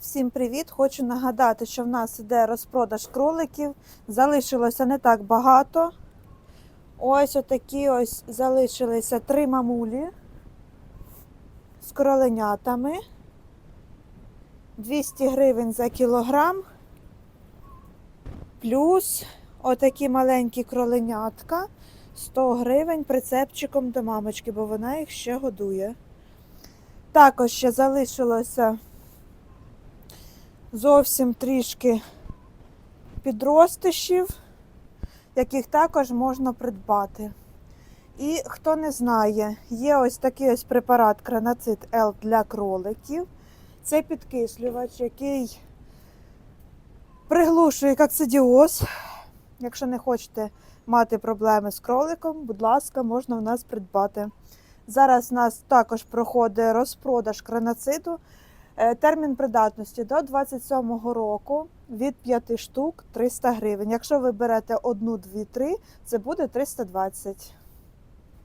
Всім привіт! Хочу нагадати, що в нас іде розпродаж кроликів. Залишилося не так багато. Ось отакі ось залишилися три мамулі з кроленятами. 200 гривень за кілограм. Плюс отакі маленькі кроленятка 100 гривень прицепчиком до мамочки, бо вона їх ще годує. Також ще залишилося зовсім трішки підростишів, яких також можна придбати. І хто не знає, є ось такий ось препарат Кранацит L для кроликів. Це підкислювач, який приглушує коксидіоз. Якщо не хочете мати проблеми з кроликом, будь ласка, можна в нас придбати. Зараз у нас також проходить розпродаж кранациту. Е, Термін придатності до 27-го року від 5 штук 300 гривень. Якщо ви берете одну, дві, три, це буде 320.